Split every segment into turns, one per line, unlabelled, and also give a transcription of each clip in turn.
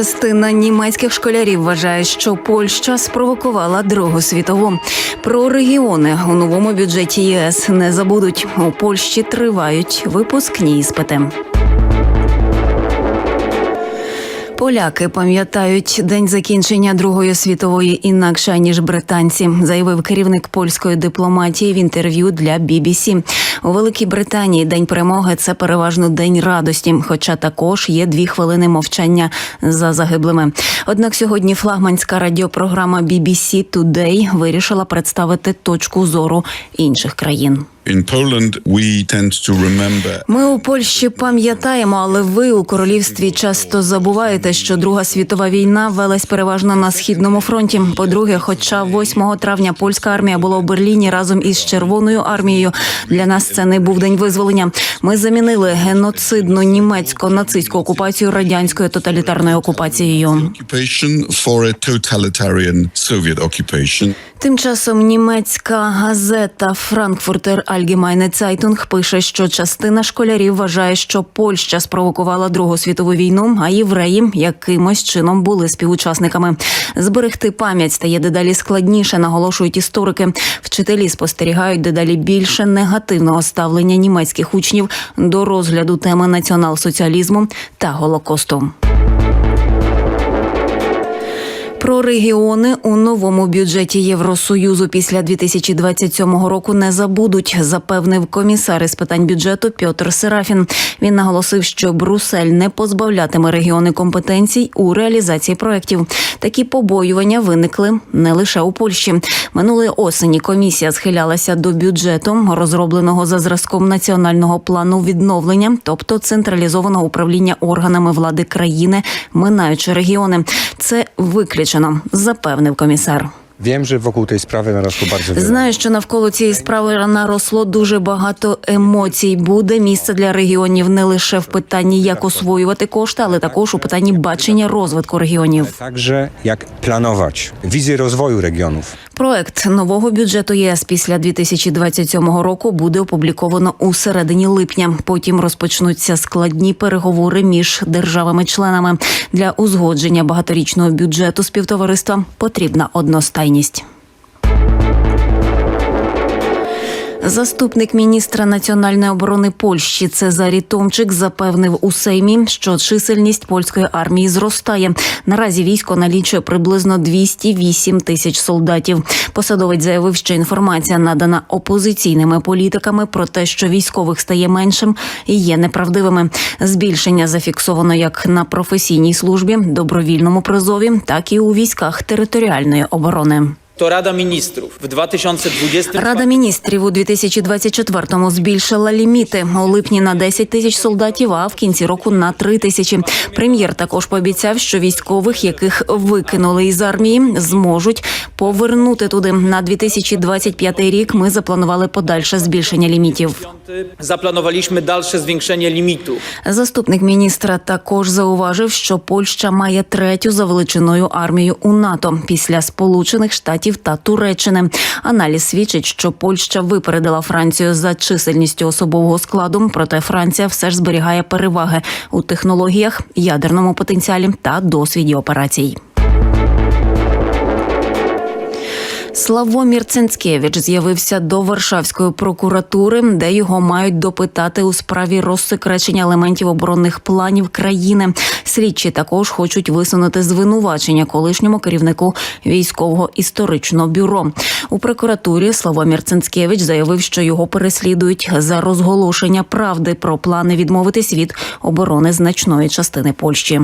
частина німецьких школярів вважає, що Польща спровокувала Другу світову. Про регіони у новому бюджеті ЄС не забудуть. У Польщі тривають випускні іспити. Поляки пам'ятають день закінчення Другої світової інакше ніж британці, заявив керівник польської дипломатії в інтерв'ю для BBC. У Великій Британії день перемоги це переважно день радості, хоча також є дві хвилини мовчання за загиблими. Однак сьогодні флагманська радіопрограма BBC Today вирішила представити точку зору інших країн. Ми у Польщі пам'ятаємо, але ви у королівстві часто забуваєте, що Друга світова війна велась переважно на східному фронті. По-друге, хоча 8 травня польська армія була у Берліні разом із Червоною армією. Для нас це не був день визволення. Ми замінили геноцидну німецько-нацистську окупацію радянською тоталітарною окупацією. Тим часом німецька газета Франкфуртер Allgemeine Zeitung пише, що частина школярів вважає, що Польща спровокувала Другу світову війну, а євреї якимось чином були співучасниками. Зберегти пам'ять стає дедалі складніше, наголошують історики. Вчителі спостерігають дедалі більше негативного ставлення німецьких учнів до розгляду теми націонал-соціалізму та голокосту. Про регіони у новому бюджеті Євросоюзу після 2027 року не забудуть, запевнив комісар із питань бюджету Пьотр Серафін. Він наголосив, що Брусель не позбавлятиме регіони компетенцій у реалізації проєктів. Такі побоювання виникли не лише у Польщі. Минулої осені комісія схилялася до бюджету, розробленого за зразком національного плану відновлення, тобто централізованого управління органами влади країни, минаючи регіони. Це виключено, запевнив комісар.
Вім że вокруг tej справи наросло дуже.
Знаю, що навколо цієї справи наросло дуже багато емоцій. Буде місце для регіонів не лише в питанні, як освоювати кошти, але також у питанні бачення розвитку регіонів.
Також як планувати візію розвою regionów.
Проект нового бюджету ЄС після 2027 року буде опубліковано у середині липня. Потім розпочнуться складні переговори між державами-членами для узгодження багаторічного бюджету співтовариства. Потрібна одностайність. Заступник міністра національної оборони Польщі Цезарі Томчик запевнив у Сеймі, що чисельність польської армії зростає. Наразі військо налічує приблизно 208 тисяч солдатів. Посадовець заявив, що інформація надана опозиційними політиками про те, що військових стає меншим, є неправдивими. Збільшення зафіксовано як на професійній службі, добровільному призові, так і у військах територіальної оборони.
To Rada Ministrów w 2020
Рада міністрів у 2024-му збільшила ліміти у липні на 10 тисяч солдатів, а в кінці року на 3 тисячі. Прем'єр також пообіцяв, що військових, яких викинули із армії, зможуть повернути туди. На 2025 рік ми запланували подальше збільшення лімітів.
zaplanowaliśmy dalsze zwiększenie limitu.
Заступник міністра також зауважив, що Польща має третю за величиною армію у НАТО після Сполучених Штатів та Туреччини. Аналіз свідчить, що Польща випередила Францію за чисельністю особового складу, проте Франція все ж зберігає переваги у технологіях, ядерному потенціалі та досвіді операцій. Славомір Ценцкевич з'явився до Варшавської прокуратури, де його мають допитати у справі розсекречення елементів оборонних планів країни. Слідчі також хочуть висунути звинувачення колишньому керівнику військового історичного бюро. У прокуратурі Славомір Ценцкевич заявив, що його переслідують за розголошення правди про плани відмовитись від оборони значної частини Польщі.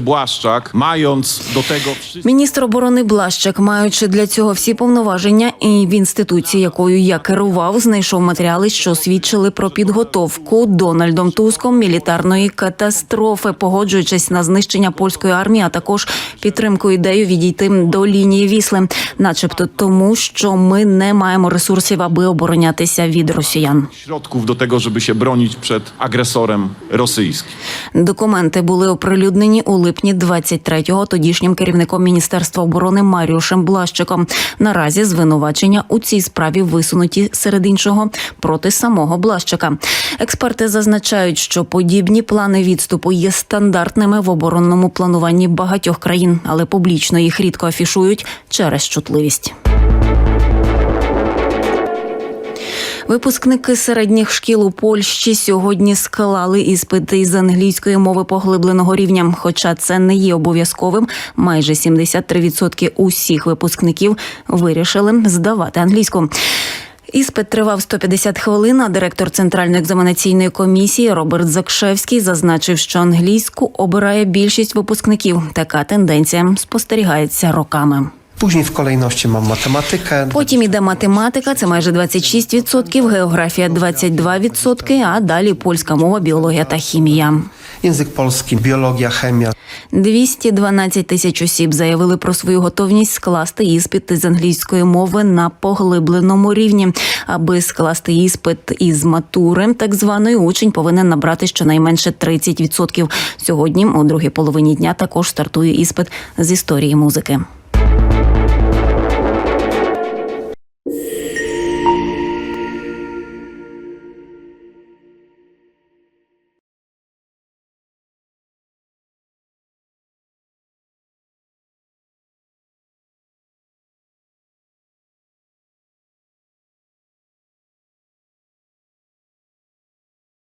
Błaszczak, mając do tego wszystko.
Міністр оборони Блащак, маючи для цього всі повноваження, і в інституції, якою я керував, знайшов матеріали, що свідчили про підготовку Дональдом Туском мілітарної катастрофи, погоджуючись на знищення польської армії, а також підтримку ідею відійти до лінії вісли, начебто тому, що ми не маємо ресурсів, аби оборонятися від росіян.
środków do tego, żeby się bronić przed agresorem rosyjskim.
Документи були оприлюднені оприлюднені у липні 23-го тодішнім керівником міністерства оборони Маріушем Блащиком. Наразі звинувачення у цій справі висунуті серед іншого проти самого Блащика. Експерти зазначають, що подібні плани відступу є стандартними в оборонному плануванні багатьох країн, але публічно їх рідко афішують через чутливість. Випускники середніх шкіл у Польщі сьогодні склали іспити із англійської мови поглибленого рівня. Хоча це не є обов'язковим, майже 73% усіх випускників вирішили здавати англійську. Іспит тривав 150 хвилин. А директор центральної екзаменаційної комісії Роберт Закшевський зазначив, що англійську обирає більшість випускників. Така тенденція спостерігається роками.
Później w kolejności mam matematykę.
Потім іде математика, це майже 26%, географія 22%, а далі польська мова, біологія та хімія.
Język polski, biologia, chemia.
212 тисяч осіб заявили про свою готовність скласти іспит з англійської мови на поглибленому рівні. Аби скласти іспит із матури, так званої учень повинен набрати щонайменше 30%. Сьогодні, у другій половині дня, також стартує іспит з історії музики.